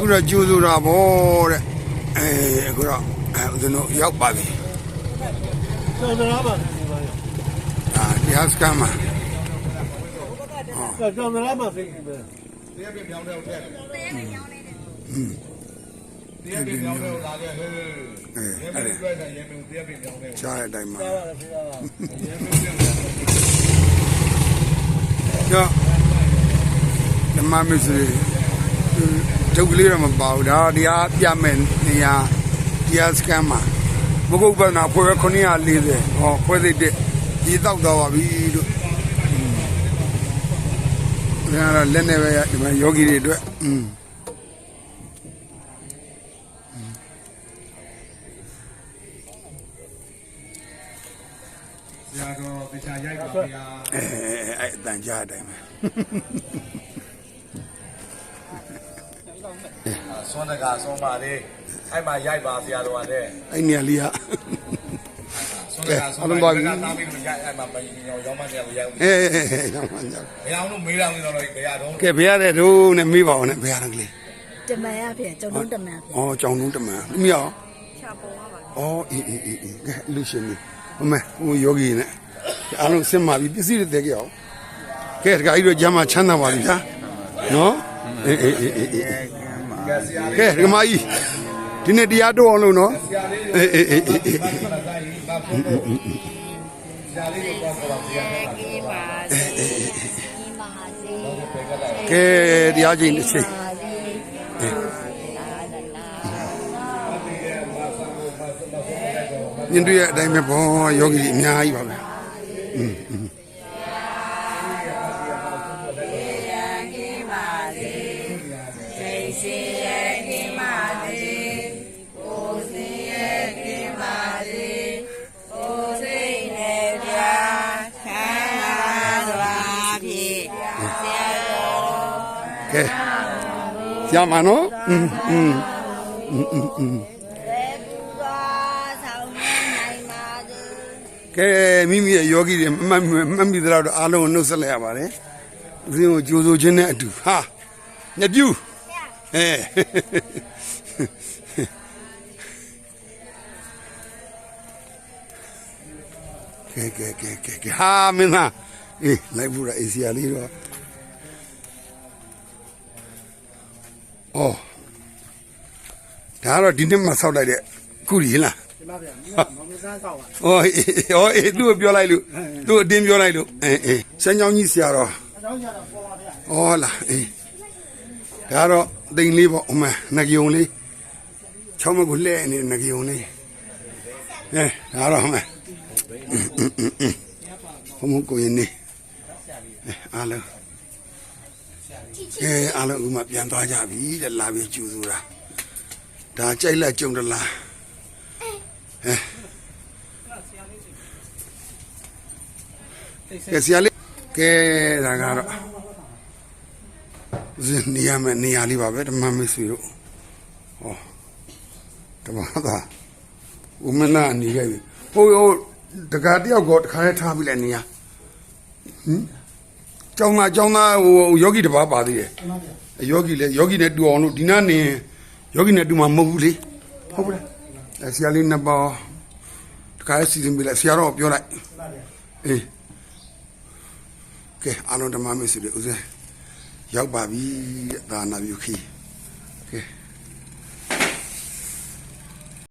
ခုတော့ကျိုးဆိုတာဗောတဲ့အဲအခုတော့အဲဦးဇင်းတို့ရောက်ပါပြီကျော်စရာပါဒီပါအာတရားစခန်းမှာကျော်စရာပါသိပြီပဲတရားပြင်မြောင်းတဲ့ဟုတ်တယ်တရားပြင်မြောင်းတဲ့လာခဲ့ဟဲ့အဲရဲမအဲ့င်းဒါတွေ့တဲ့ရဲမင်းတရားပြင်မြောင်းတဲ့ရှားတဲ့အတိုင်းမှာပါပါဖေးပါရဲမင်းပြင်မြောင်းတဲ့ကြောဓမ္မမစ္စရိ ဒုက္ခလေးတော့မပါဘူးဒါတရားပြမယ်နေရာတရားစခန်းမှာဘုဂုတ်ပနာဖွဲ့940ဟောဖွဲ့သိတဲ့ဒီတောက်တော့ပါပြီလို့ဒါကတော့လက်နဲ့ပဲဒီမှာယောဂီတွေအတွက်อืมဆရာတော်တရားရိုက်ပါဗျာအဲအဲ့အတန်ကြားတဲ့အတိုင်းပဲ ဆွမ်းတကာဆွမ်းပါလေအဲ့မှာရိုက်ပါဆရာတော်ကလည်းအဲ့နေရာလေးကဆွမ်းတကာဆွမ်းပါတကာသားပြီးတော့ရိုက်အဲ့မှာမရင်ရောရောင်းမနေရရိုက်အဲရောင်းမှကြောက်ဘယ်အောင်လို့မေးတော့နေတော့ဘယ်ရတော့ကဲဘယ်ရတဲ့တို့နဲ့မေးပါအောင်နဲ့ဘယ်ရတဲ့ကလေးတမန်ရဖေကျွန်တော်တမန်ဖေဩကြောင်လုံးတမန်မြအောင်ချပေါ်ပါပါဩအေးအေးအေးအေးကဲလူရှင်နေဟိုမဲဟိုယောဂီနဲ့အားလုံးစင်ပါပြီပစ္စည်းတွေတည်ကြအောင်ကဲတခါကြီးတို့ဂျမ်းမှာချမ်းသာပါပြီဟာနော်အေးအေးအေးအေးအေး ကဲဆရာကဲဒီမကြီးဒီနေ့တရားတော့အောင်လို့နော်အေးအေးအေးအေးအေးကစားရေးပါဖို့ဆရာလေးကိုပြောပါဆရာကေးပါစေဒီမဟာစေကဲတရားချင်းတစ်ချိန်ပါစေလာလာညင်တွေ့ရအတိုင်းပဲဘောယောဂီအများကြီးပါပဲစိ ကဲရမှာနော်อืมอืมอืมอืมอืม လက်ပွားဆောင်နိုင်ပါစေ ကဲမိမိရဲ့ယောဂီတွေမမှတ်မှတ်မိသလောက်တော့အားလုံးကိုနှုတ်ဆက်လိုက်ရပါတယ်ဦးဇင်းကိုကြိုးဆိုခြင်းနဲ့အတူဟာညပြူအဲကဲကဲကဲကဲကဲဟာမင်းသားအေးလိုက်ဘူးရအေးစီယာလေးတော့ အော်ဒါကတော့ဒီနေ့မှဆောက်လိုက်တဲ့ခုကြီးလားဒီမှာဗျာမမစမ်းဆောက်ပါ။အော်အေးအော်အေးသူ့ကိုပြောလိုက်လို့သူ့အတင်းပြောလိုက်လို့အေးအေးစမ်းချောင်းကြီးဆရာတော်အကြောင်းကြတော့ပေါ်ပါဗျာ။အော်လာအေးဒါတော့တိန်လေးပေါ့အမငကြုံလေးချောင်းမကိုလှဲ့နေငကြုံလေး။အဲဒါတော့အမဘုံမကိုရင်နေအဲအားလုံး အဲအားလုံးဥမပြန်သွားကြပြီတဲ့လာပြီးကျူဆိုတာဒါကြိုက်လက်ကြုံတလားအဲကဲဆရာလေးကဲဒါကတော့ဇင်းနေရမယ်နေရာလေးပါပဲဓမ္မမဆွေတို့ဟောဓမ္မသာဦးမနာနေခဲ့ပြီဟိုဟိုတကားတယောက်ကောတခါလဲထားပြီလဲနေရာဟင် ကျောင်းသားကျောင်းသားဟိုယောဂီတစ်ပါးပါသေးတယ်ယောဂီလေယောဂီနဲ့တူအောင်လို့ဒီနာနေယောဂီနဲ့တူမှာမဟုတ်ဘူးလေဟုတ်ပါလားအဲဆရာလေးနှစ်ပါးတခါစီစဉ်ပေးလိုက်ဆရာတော်ပြောလိုက်အေးကဲအားလုံးဓမ္မမစ္စရိဥစ္စာရောက်ပါပြီဒါနာပြုခီကဲ